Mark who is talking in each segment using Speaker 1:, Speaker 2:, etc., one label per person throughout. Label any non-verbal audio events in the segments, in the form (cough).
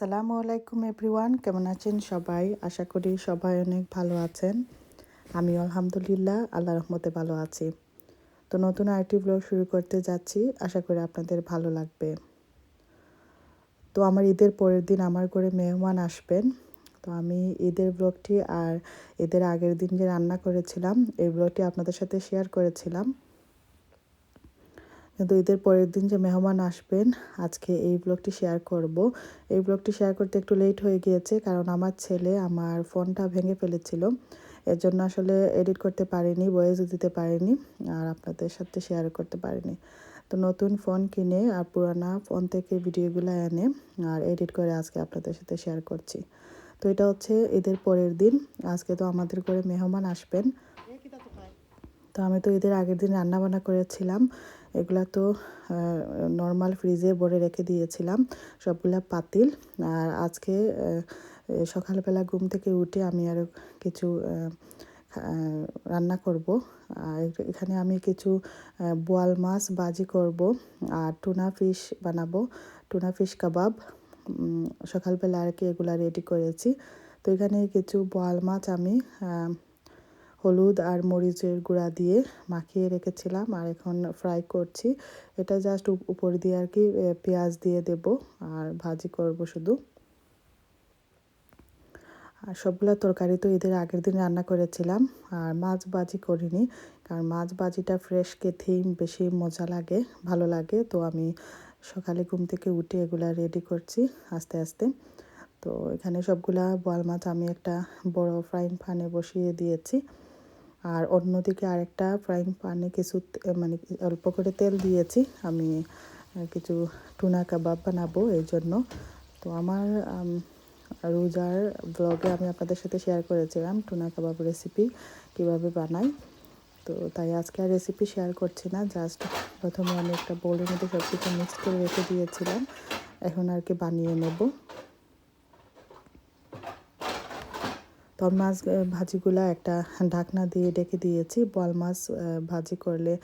Speaker 1: আসসালামু আলাইকুম এভরিওয়ান, কেমন আছেন সবাই? আশা করি সবাই অনেক ভালো আছেন। আমি আলহামদুলিল্লাহ, আল্লাহ রহমতে ভালো আছি। তো নতুন আরেকটি ব্লগ শুরু করতে যাচ্ছি, আশা করি আপনাদের ভালো লাগবে। তো আমার ঈদের পরের দিন আমার করে মেহমান আসবেন। তো আমি ঈদের ব্লগটি আর ঈদের আগের দিন যে রান্না করেছিলাম, এই ব্লগটি আপনাদের সাথে শেয়ার করেছিলাম। কিন্তু ঈদের পরের দিন যে মেহমান আসবেন, আজকে এই ব্লগটি শেয়ার করব। এই ব্লগটি শেয়ার করতে একটু লেট হয়ে গিয়েছে কারণ আমার ছেলে আমার ফোনটা ভেঙে ফেলেছিল। এর জন্য আসলে এডিট করতে পারিনি ভয়েসও দিতে পারিনি আর আপনাদের সাথে শেয়ার করতে পারিনি। তো নতুন ফোন কিনে আর পুরানা ফোন থেকে ভিডিওগুলো এনে আর এডিট করে আজকে আপনাদের সাথে শেয়ার করছি। তো এটা হচ্ছে ঈদের পরের দিন, আজকে তো আমাদের করে মেহমান আসবেন। তো আমি তো ঈদের আগের দিন রান্না বান্না করেছিলাম। এগুলা তো নর্মাল ফ্রিজে ভরে রেখে দিয়েছিলাম। সবগুলা পাতিল। আর আজকে সকালবেলা ঘুম থেকে উঠে আমি আরও কিছু রান্না করব। আর এখানে আমি কিছু বোয়াল মাছ বাজি করব। আর টুনা ফিশ বানাবো। টুনা ফিশ কাবাব সকালবেলা আর কি এগুলা রেডি করেছি। তো এখানে কিছু বোয়াল মাছ আমি হলুদ আর মরিচের গুঁড়া দিয়ে মাখিয়ে রেখেছিলাম আর এখন ফ্রাই করছি। এটা জাস্ট উপর দিয়ে আর কি পেঁয়াজ দিয়ে দেব আর ভাজি করব শুধু। আর সবগুলো তরকারি তো ঈদের আগের দিন রান্না করেছিলাম, আর মাছ বাজি করিনি কারণ মাছ বাজিটা ফ্রেশ খেতেই বেশি মজা লাগে, ভালো লাগে। তো আমি সকালে ঘুম থেকে উঠে এগুলা রেডি করছি আস্তে আস্তে। তো এখানে সবগুলা বোয়াল মাছ আমি একটা বড় ফ্রাইং প্যানে বসিয়ে দিয়েছি। আর অন্যদিকে আরেকটা ফ্রাইং প্যানে কিছু মানে অল্প করে তেল দিয়েছি। আমি কিছু টুনা কাবাব বানাবো এই জন্য। তো আমার রোজার ব্লগে আমি আপনাদের সাথে শেয়ার করেছিলাম টুনা কাবাব রেসিপি কীভাবে বানাই। তো তাই আজকে আর রেসিপি শেয়ার করছি না জাস্ট প্রথমে আমি একটা বোলের মধ্যে সব কিছু মিক্স করে রেখে দিয়েছিলাম। এখন আর কি বানিয়ে নেব। তো মাছ ভাজিগুলো একটা ঢাকনা দিয়ে ডেকে দিয়েছি। বল মাছ ভাজি করলে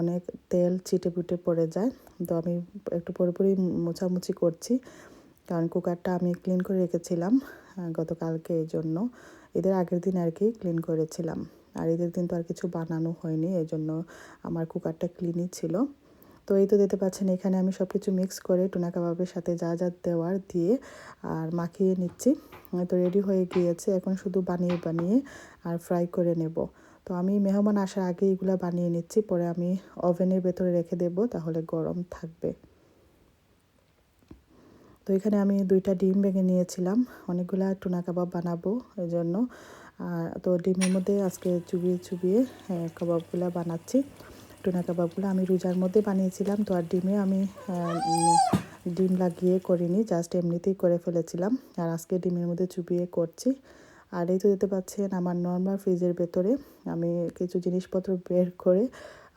Speaker 1: অনেক তেল চিটে পুটে পড়ে যায়। তো আমি একটু পুরোপুরি মোছামুছি করছি, কারণ কুকারটা আমি ক্লিন করে রেখেছিলাম গতকালকে এই জন্য ঈদের আগের দিন আর কি ক্লিন করেছিলাম। আর ঈদের দিন তো আর কিছু বানানো হয়নি এই জন্য আমার কুকারটা ক্লিনই ছিল। তো এই তো দিতে পাচ্ছেন এখানে আমি সব কিছু মিক্স করে টুনা কাবাবের সাথে যা যা দেওয়ার দিয়ে আর মাখিয়ে নিচ্ছি। তো রেডি হয়ে গিয়েছে। এখন শুধু বানিয়ে বানিয়ে আর ফ্রাই করে নেব। তো আমি মেহমান আসার আগে এগুলো বানিয়ে নিচ্ছি। পরে আমি ওভেনের ভেতরে রেখে দেব। তাহলে গরম থাকবে। তো এখানে আমি দুইটা ডিম ভেঙে নিয়েছিলাম। অনেকগুলা টুনা কাবাব বানাবো এই জন্য তো ডিমের মধ্যে আজকে চুবিয়ে চুবিয়ে কাবাবগুলো বানাচ্ছি। টুনা কাবাবগুলো আমি রোজার মধ্যে বানিয়েছিলাম তো আর ডিমে আমি ডিম লাগিয়ে করিনি জাস্ট এমনিতেই করে ফেলেছিলাম। আর আজকে ডিমের মধ্যে চুবিয়ে করছি। আর এই তো দেখতে পাচ্ছেন আমার নর্মাল ফ্রিজের ভেতরে আমি কিছু জিনিসপত্র বের করে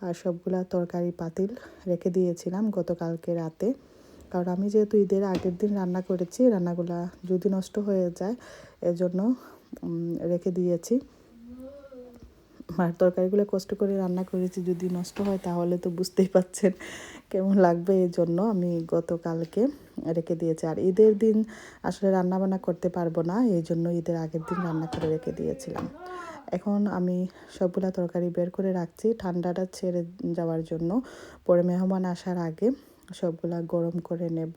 Speaker 1: আর সবগুলা তরকারি পাতিল রেখে দিয়েছিলাম গতকালকে রাতে। কারণ আমি যেহেতু ঈদের আগের দিন রান্না করেছি, রান্নাগুলা যদি নষ্ট হয়ে যায়, এজন্য রেখে দিয়েছি। আর তরকারিগুলো কষ্ট করে রান্না করেছি, যদি নষ্ট হয় তাহলে তো বুঝতেই পাচ্ছেন কেমন লাগবে এই জন্য আমি গতকালকে রেখে দিয়েছি। আর ঈদের দিন আসলে রান্না বান্না করতে পারব না, এই জন্য ঈদের আগের দিন রান্না করে রেখে দিয়েছিলাম। এখন আমি সবগুলা তরকারি বের করে রাখছি, ঠান্ডাটা ছেড়ে যাওয়ার জন্য। পরে মেহমান আসার আগে সবগুলা গরম করে নেব।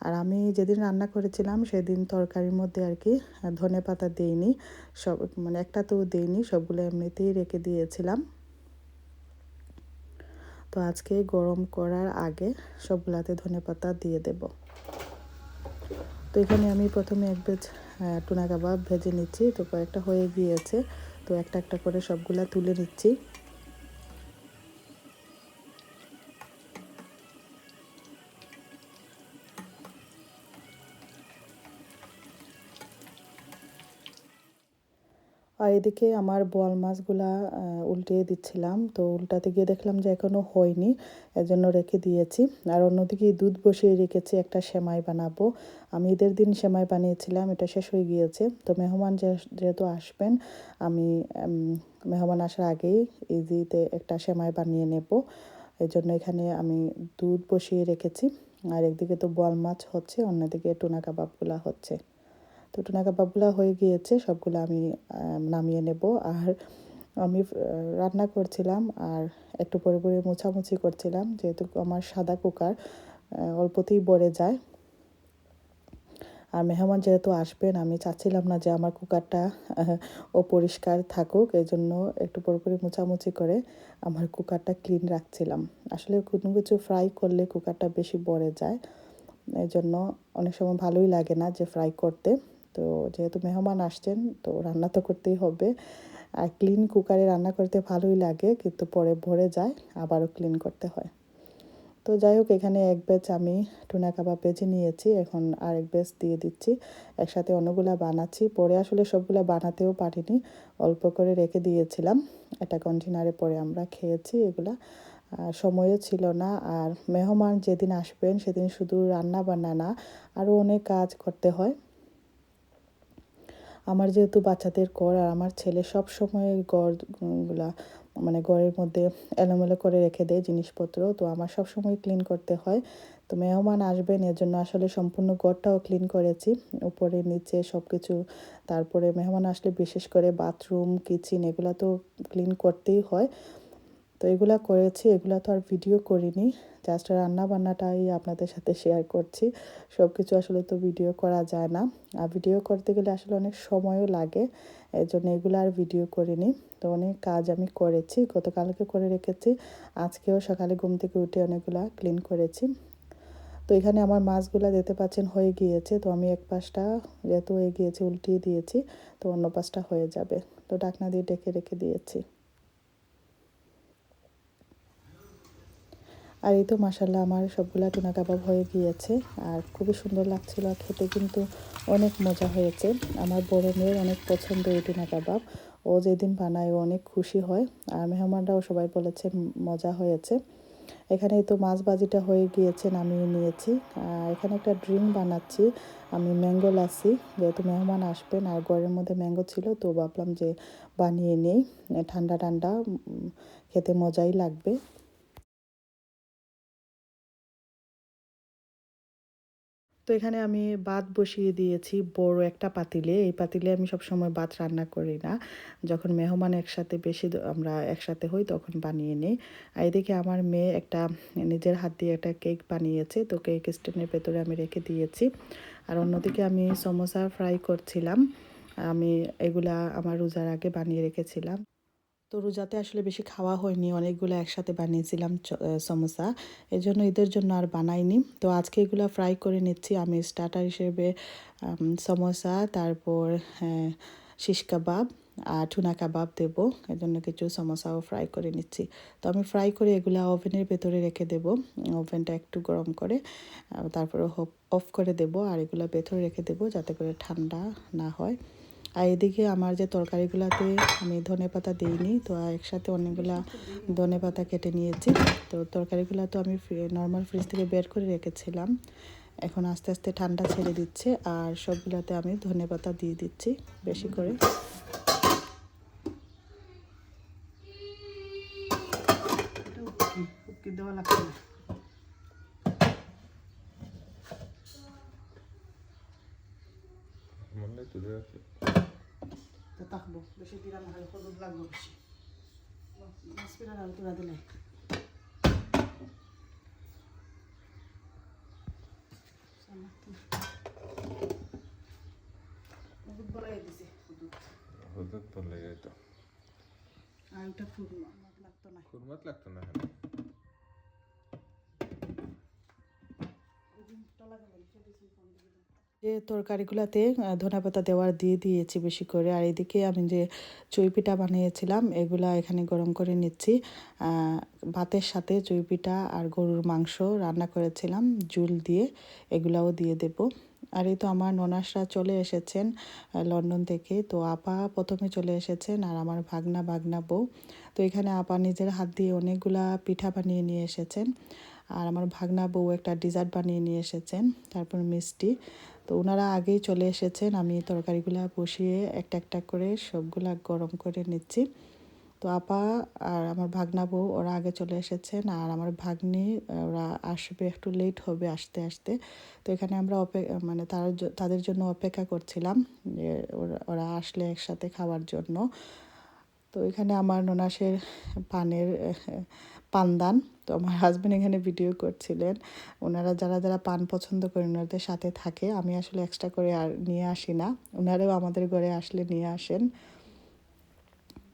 Speaker 1: আর আমি যেদিন রান্না করেছিলাম সেদিন তরকারির মধ্যে আর কি ধনে পাতা দিইনি, সব মানে একটা তো দিইনি, সবগুলো এমনিতেই রেখে দিয়েছিলাম। তো আজকে গরম করার আগে সবগুলাতে ধনে পাতা দিয়ে দেব। তো এখানে আমি প্রথমে এক বেজ টুনা কাবাব ভেজে নিচ্ছি। তো কয়েকটা হয়ে গিয়েছে। তো একটা একটা করে সবগুলা তুলে নিচ্ছি। এদিকে আমার বোয়াল মাছগুলা উল্টিয়ে দিচ্ছিলাম। তো উল্টাতে গিয়ে দেখলাম যে এখনও হয়নি, এজন্য রেখে দিয়েছি। আর অন্যদিকে দুধ বসিয়ে রেখেছি, একটা সেমাই বানাবো। আমি ঈদের দিন সেমাই বানিয়েছিলাম, এটা শেষ হয়ে গিয়েছে। তো মেহমান যেহেতু আসবেন, আমি মেহমান আসার আগেই ইজিতে একটা সেমাই বানিয়ে নেব। এই জন্য এখানে আমি দুধ বসিয়ে রেখেছি। আর একদিকে তো বোয়াল মাছ হচ্ছে, অন্যদিকে টুনা কাবাবগুলা হচ্ছে। তো টুনা কাবাবগুলো হয়ে গিয়েছে, সবগুলো আমি নামিয়ে নেব। আর আমি রান্না করছিলাম আর একটু পরে পরে মোছামুছি করছিলাম, যেহেতু আমার সাদা কুকার অল্পতেই বড়ে যায়। আর মেহমান যেহেতু আসবেন, আমি চাচ্ছিলাম না যে আমার কুকারটা ও পরিষ্কার থাকুক এই জন্য একটু পরে পরে মোছামুছি করে আমার কুকারটা ক্লিন রাখছিলাম। আসলে কোনো কিছু ফ্রাই করলে কুকারটা বেশি বড়ে যায় এই জন্য অনেক সময় ভালোই লাগে না যে ফ্রাই করতে। তো যেহেতু মেহমান আসছেন, তো রান্না তো করতেই হবে। আর ক্লিন কুকারে রান্না করতে ভালোই লাগে, কিন্তু পরে ভরে যায়, আবারও ক্লিন করতে হয়। তো যাই হোক, এখানে এক ব্যাচ আমি টুনা কাবাব বেজে নিয়েছি, এখন আরেক ব্যাচ দিয়ে দিচ্ছি। একসাথে অন্যগুলা বানাচ্ছি। পরে আসলে সবগুলো বানাতেও পারিনি, অল্প করে রেখে দিয়েছিলাম। একটা কন্টেনারে পরে আমরা খেয়েছি এগুলা। সময়ও ছিল না, আর মেহমান যেদিন আসবেন, সেদিন শুধু রান্না বান্না না, আরও অনেক কাজ করতে হয়। আমার যেহেতু বাচ্চাদের গড় আর আমার ছেলে সব সময় গড়গুলা মানে গড়ের মধ্যে এলোমেলো করে রেখে দেয় জিনিসপত্র, তো আমার সব সময় ক্লিন করতে হয়। তো মেহমান আসবেন এর জন্য আসলে সম্পূর্ণ গড়টাও ক্লিন করেছি। উপরে, নিচে সব কিছু তারপরে মেহমান আসলে বিশেষ করে বাথরুম কিচেন এগুলো তো ক্লিন করতেই হয়। তো এগুলা করেছি, এগুলা তো আর ভিডিও করিনি। জাস্ট রান্না বান্নাটাই আপনাদের সাথে শেয়ার করছি। সব কিছু আসলে তো ভিডিও করা যায় না। আর ভিডিও করতে গেলে আসলে অনেক সময়ও লাগে এই জন্য এগুলো আর ভিডিও করিনি। তো অনেক কাজ আমি করেছি, গতকালকে করে রেখেছি। আজকেও সকালে ঘুম থেকে উঠে অনেকগুলা ক্লিন করেছি। তো এখানে আমার মাছগুলো দেখতে পাচ্ছেন হয়ে গিয়েছে। তো আমি এক পাশটা যেহেতু হয়ে গিয়েছে, উল্টিয়ে দিয়েছি, তো অন্য পাশটা হয়ে যাবে। তো ডাকনা দিয়ে ডেকে রেখে দিয়েছি। আর এই তো মাসাল্লাহ আমার সবগুলা টুনা কাবাব হয়ে গিয়েছে। আর খুবই সুন্দর লাগছিল খেতে কিন্তু অনেক মজা হয়েছে। আমার বড় মেয়ের অনেক পছন্দ এই টুনা কাবাব। ও যেদিন বানায় ও অনেক খুশি হয়। আর মেহমানরাও সবাই বলেছে মজা হয়েছে। এখানে তো মাছ বাজিটা হয়ে গিয়েছে, নামিয়ে নিয়েছি। আর এখানে একটা ড্রিঙ্ক বানাচ্ছি, আমি ম্যাঙ্গো লাসি যেহেতু মেহমান আসবেন আর ঘরের মধ্যে ম্যাঙ্গো ছিল, তো ভাবলাম যে বানিয়ে নেই। ঠান্ডা ঠান্ডা খেতে মজাই লাগবে। তো এখানে আমি ভাত বসিয়ে দিয়েছি বড় একটা পাতিলে। এই পাতিলে আমি সবসময় ভাত রান্না করি না। যখন মেহমান একসাথে বেশি আমরা একসাথে হই তখন বানিয়ে নিই। আর এদিকে আমার মেয়ে একটা নিজের হাত দিয়ে একটা কেক বানিয়েছে, তো কেক স্ট্যান্ডের ভেতরে আমি রেখে দিয়েছি। আর অন্যদিকে আমি সমোসা ফ্রাই করছিলাম। আমি এগুলা আমার রোজার আগে বানিয়ে রেখেছিলাম। তো রোজাতে আসলে বেশি খাওয়া হয়নি। অনেকগুলো একসাথে বানিয়েছিলাম সমোসা। এই জন্য ঈদের জন্য আর বানাইনি। তো আজকে এগুলো ফ্রাই করে নিচ্ছি। আমি স্টার্টার হিসেবে সমোসা, তারপর শিশ কাবাব আর টুনা কাবাব দেবো। এর জন্য কিছু সমোসাও ফ্রাই করে নিচ্ছি। তো আমি ফ্রাই করে এগুলো ওভেনের ভেতরে রেখে দেব। ওভেনটা একটু গরম করে তারপরে অফ করে দেব। আর এগুলো ভেতরে রেখে দেব যাতে করে ঠান্ডা না হয়। আর এদিকে আমার যে তরকারিগুলোতে আমি ধনে পাতা দিইনি তো একসাথে অনেকগুলা ধনে পাতা কেটে নিয়েছি। তো তরকারিগুলো তো আমি নর্মাল ফ্রিজ থেকে বের করে রেখেছিলাম। এখন আস্তে আস্তে ঠান্ডা ছেড়ে দিচ্ছে আর সবগুলোতে আমি ধনে পাতা দিয়ে দিচ্ছি বেশি করে। দেওয়া লাগছে না। তো তাকবো বেশি দিলাম ভালো হলুদ লাগবো বেশি। মাছ পিলার আর তোরা দিলে হলুদ বলাই দিছে হলুদ।
Speaker 2: হলুদ বললে তো
Speaker 1: আর ওটা খুরমা লাগতো না।
Speaker 2: খুরমাত লাগতো না
Speaker 1: টলা গেলেন যে তরকারিগুলোতে ধনে পাতা দেওয়ার দিয়ে দিয়েছি বেশি করে। আর এদিকে আমি যে চই পিঠা বানিয়েছিলাম, এগুলা এখানে গরম করে নিচ্ছি। ভাতের সাথে চই পিঠা আর গরুর মাংস রান্না করেছিলাম, জুল দিয়ে এগুলাও দিয়ে দেব। আর এই তো আমার ননাসরা চলে এসেছেন লন্ডন থেকে। তো আপা প্রথমে চলে এসেছেন আর আমার ভাগনা ভাগনা বউ। তো এখানে আপা নিজের হাত দিয়ে অনেকগুলা পিঠা বানিয়ে নিয়ে এসেছেন। আর আমার ভাগনা বউ একটা ডিজার্ট বানিয়ে নিয়ে এসেছেন, তারপর মিষ্টি। তো ওনারা আগেই চলে এসেছেন, আমি তরকারিগুলো বসিয়ে একটা একটা করে সবগুলা গরম করে নিচ্ছি। তো আপা আর আমার ভাগনা বউ, ওরা আগে চলে এসেছেন আর আমার ভাগ্নি, ওরা আসবে একটু লেট হবে আসতে আসতে। তো এখানে আমরা অপে মানে তার তাদের জন্য অপেক্ষা করছিলাম যে ওরা- আসলে একসাথে খাওয়ার জন্য। তো এখানে আমার ননাসের পানের পানদান। তো আমার হাজব্যান্ড এখানে ভিডিও করছিলেন। ওনারা যারা যারা পান পছন্দ করেন, ওনাদের সাথে থাকে। আমি আসলে এক্সট্রা করে আর নিয়ে আসি না। ওনারাও আমাদের ঘরে আসলে নিয়ে আসেন।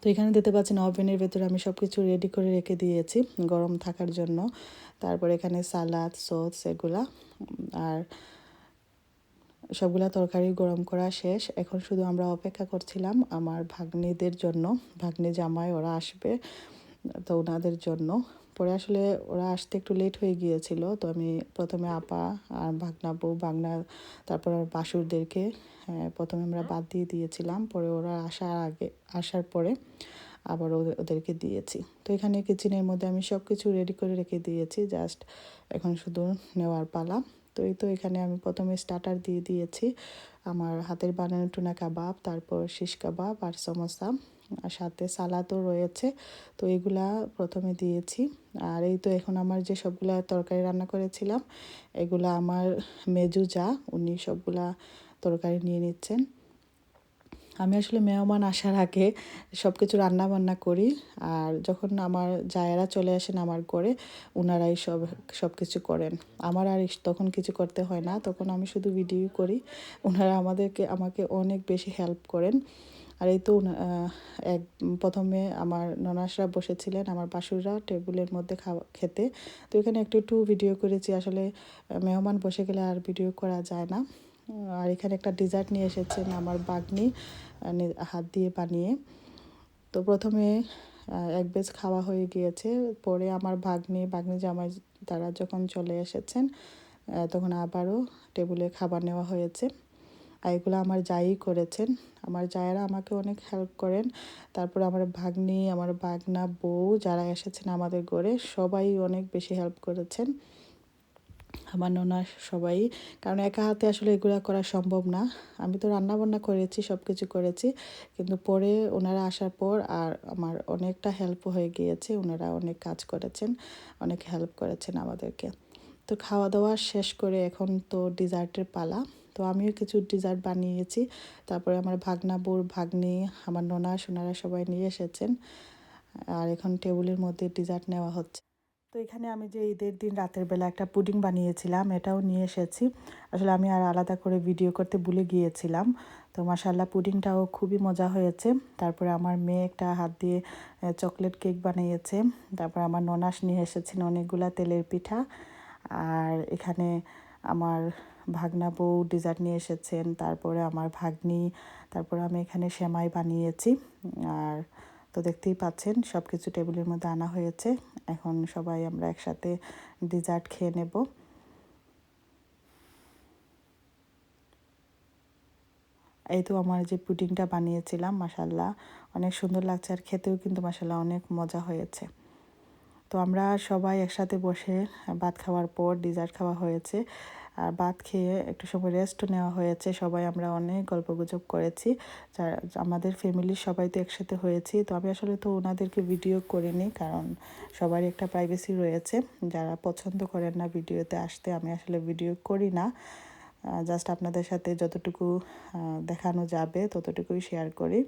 Speaker 1: তো এখানে দেখতে পাচ্ছেন ওভেনের ভেতরে আমি সব কিছু রেডি করে রেখে দিয়েছি, গরম থাকার জন্য। তারপর এখানে সালাদ সস এগুলা। আর সবগুলা তরকারি গরম করা শেষ। এখন শুধু আমরা অপেক্ষা করছিলাম আমার ভাগ্নিদের জন্য। ভাগ্নি জামাই, ওরা আসবে। তো ওনাদের জন্য। পরে আসলে ওরা আসতে একটু লেট হয়ে গিয়েছিল তো আমি প্রথমে আপা আর ভাগনা বউ ভাগনা তারপর বাসুরদেরকে হ্যাঁ, প্রথমে আমরা বাদ দিয়ে দিয়েছিলাম পরে ওরা আসার আগে আসার পরে আবার ওদেরকে দিয়েছি। তো এখানে কিচেনের মধ্যে আমি সব কিছু রেডি করে রেখে দিয়েছি জাস্ট এখন শুধু নেওয়ার পালা। তো এই তো এখানে আমি প্রথমে স্টার্টার দিয়ে দিয়েছি আমার হাতের বানানো টুনা কাবাব তারপর শিশ কাবাব আর সমোসা আর সাথে সালাদও রয়েছে। তো এগুলা প্রথমে দিয়েছি। আর এই তো এখন আমার যে সবগুলা তরকারি রান্না করেছিলাম, এগুলা আমার মেজু যা, উনি সবগুলা তরকারি নিয়ে নিচ্ছেন। আমি আসলে মেহমান আসার আগে সব কিছু রান্না বান্না করি, আর যখন আমার জায়েরা চলে আসেন আমার ঘরে ওনারাই সব সব কিছু করেন। আমার আর তখন কিছু করতে হয় না, তখন আমি শুধু ভিডিও করি। ওনারা আমাদেরকে, আমাকে অনেক বেশি হেল্প করেন। আর এই তো এক, প্রথমে আমার ননাসরা বসেছিলেন, আমার বাসুররা টেবিলের মধ্যে খাওয়া, খেতে। তো এখানে একটু একটু ভিডিও করেছি, আসলে মেহমান বসে গেলে আর ভিডিও করা যায় না। আর এখানে একটা ডিজার্ট নিয়ে এসেছেন আমার বাগনি হাত দিয়ে বানিয়ে। তো প্রথমে এক বেজ খাওয়া হয়ে গিয়েছে। পরে আমার ভাগ্নি ভাগ্নি জামাই তারা যখন চলে এসেছেন তখন আবারও টেবিলে খাবার নেওয়া হয়েছে। আর এগুলো আমার যাই করেছেন। আমার জায়েরা আমাকে অনেক হেল্প করেন। তারপর আমার ভাগ্নি, আমার বাগনা বউ যারা এসেছেন আমাদের ঘরে, সবাই অনেক বেশি হেল্প করেছেন। আমার ননা সবাই। কারণ একা হাতে আসলে এগুলো করা সম্ভব না। আমি তো রান্না বান্না করেছি সব কিছু করেছি। কিন্তু পরে ওনারা আসার পর আর আমার অনেকটা হেল্প হয়ে গিয়েছে। ওনারা অনেক কাজ করেছেন, অনেক হেল্প করেছেন আমাদেরকে। তো খাওয়া দাওয়া শেষ করে এখন তো ডিজার্টের পালা। তো আমিও কিছু ডিজার্ট বানিয়েছি। তারপরে আমার ভাগনা বোর ভাগ্নি, আমার ননা, সোনারা সবাই নিয়ে এসেছেন। আর এখন টেবিলের মধ্যে ডিজার্ট নেওয়া হচ্ছে। তো এখানে আমি যে ঈদের দিন রাতের বেলা একটা পুডিং বানিয়েছিলাম, এটাও নিয়ে এসেছি। আসলে আমি আর আলাদা করে ভিডিও করতে ভুলে গিয়েছিলাম। তো মাসাল্লাহ পুডিংটাও খুবই মজা হয়েছে। তারপরে আমার মেয়ে একটা হাত দিয়ে চকলেট কেক বানিয়েছে। তারপর আমার ননাস নিয়ে এসেছেন অনেকগুলা তেলের পিঠা। আর এখানে আমার ভাগনা বউ ডিজার্ট নিয়ে এসেছেন, তারপরে আমার ভাগ্নি, তারপরে আমি এখানে সেমাই বানিয়েছি। আর তো দেখতেই পাচ্ছেন সব কিছু টেবিলের মধ্যে আনা হয়েছে। এখন সবাই আমরা একসাথে ডিজার্ট খেয়ে নেব। এই তো আমার যে পুডিংটা বানিয়েছিলাম মাসাল্লাহ অনেক সুন্দর লাগছে। আর খেতেও কিন্তু মাসাল্লাহ অনেক মজা হয়েছে। তো আমরা সবাই একসাথে বসে ভাত খাওয়ার পর ডিজার্ট খাওয়া হয়েছে। আর ভাত খেয়ে একটু সময় রেস্টও নেওয়া হয়েছে। সবাই আমরা অনেক গল্পগুজব করেছি। যারা আমাদের ফ্যামিলির সবাই তো একসাথে হয়েছি। তো আমি আসলে তো ওনাদেরকে ভিডিও করিনি কারণ সবারই একটা প্রাইভেসি রয়েছে। যারা পছন্দ করেন না ভিডিওতে আসতে আমি আসলে ভিডিও করি না। জাস্ট আপনাদের সাথে যতটুকু দেখানো যাবে ততটুকুই শেয়ার করি।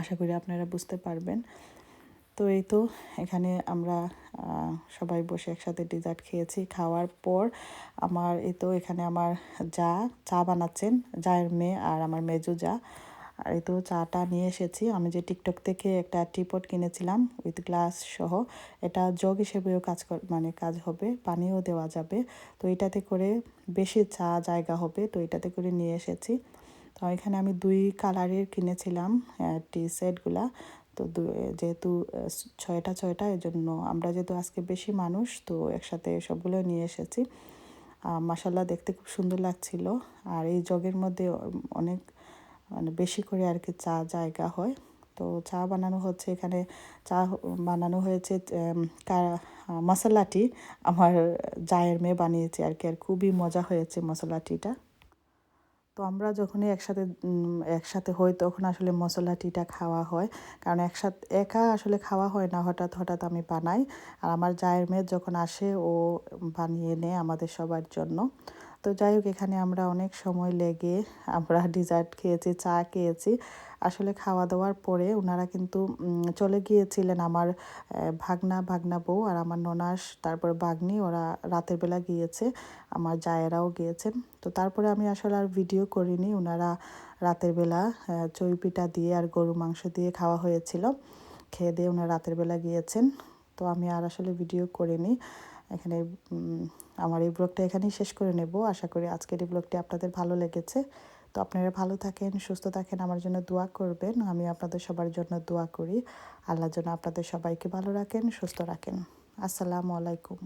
Speaker 1: আশা করি আপনারা বুঝতে পারবেন। তো এই তো, এখানে আমরা সবাই বসে একসাথে ডিজার্ট খেয়েছি। খাওয়ার পর আমার, এই তো এখানে আমার যা, চা বানাচ্ছেন জায়ের মেয়ে আর আমার মেজু যা। আর এই তো চাটা নিয়ে এসেছি। আমি যে টিকটক থেকে একটা টিপট কিনেছিলাম উইথ গ্লাস সহ, এটা জগ হিসেবেও কাজ কর মানে কাজ হবে, পানিও দেওয়া যাবে। তো এটাতে করে বেশি চা জায়গা হবে, তো এটাতে করে নিয়ে এসেছি। তো এখানে আমি দুই কালারের কিনেছিলাম টি সেটগুলা তো যেহেতু ছয়টা ছয়টা এই জন্য আমরা যেহেতু আজকে বেশি মানুষ, তো একসাথে সবগুলো নিয়ে এসেছি। মাসাল্লাহ দেখতে খুব সুন্দর লাগছিল। আর এই জগের মধ্যে অনেক মানে বেশি করে আর কি চা জায়গা হয়। তো চা বানানো হচ্ছে এখানে। চা বানানো হয়েছে মশলাটি আমার জায়ের মেয়ে বানিয়েছে আর কি। আর খুবই মজা হয়েছে মশলাটিটা। তো আমরা যখনই একসাথে একসাথে হই তখন আসলে মশলা টিটা খাওয়া হয়। কারণ একসাথে, একা আসলে খাওয়া হয় না। হঠাৎ হঠাৎ আমি বানাই। আর আমার জায়ের মেয়ে যখন আসে, ও বানিয়ে নেয় আমাদের সবার জন্য। তো যাই হোক, এখানে আমরা অনেক সময় লেগে আমরা (laughs) ডিজার্ট খেয়েছি, চা খেয়েছি। আসলে খাওয়া দাওয়ার পরে ওনারা কিন্তু চলে গিয়েছিলেন আমার ভাগনা ভাগনা বউ আর আমার ননাস, তারপর বাগনি ওরা রাতের বেলা গিয়েছে, আমার জায়েরাও গিয়েছেন। তো তারপরে আমি আসলে আর ভিডিও করিনি ওনারা রাতের বেলা চই পিঠা দিয়ে আর গরু মাংস দিয়ে খাওয়া হয়েছিল, খেয়ে দিয়ে ওনারা রাতের বেলা গিয়েছেন। তো আমি আর আসলে ভিডিও করিনি, এখানে আমার এই ব্লগটা এখানেই শেষ করে নেব। আশা করি আজকের এই ব্লগটি আপনাদের ভালো লেগেছে। তো আপনারা ভালো থাকেন, সুস্থ থাকেন, আমার জন্য দোয়া করবেন। আমি আপনাদের সবার জন্য দোয়া করি। আল্লাহ যেন আপনাদের সবাইকে ভালো রাখেন, সুস্থ রাখেন। আসসালামু আলাইকুম।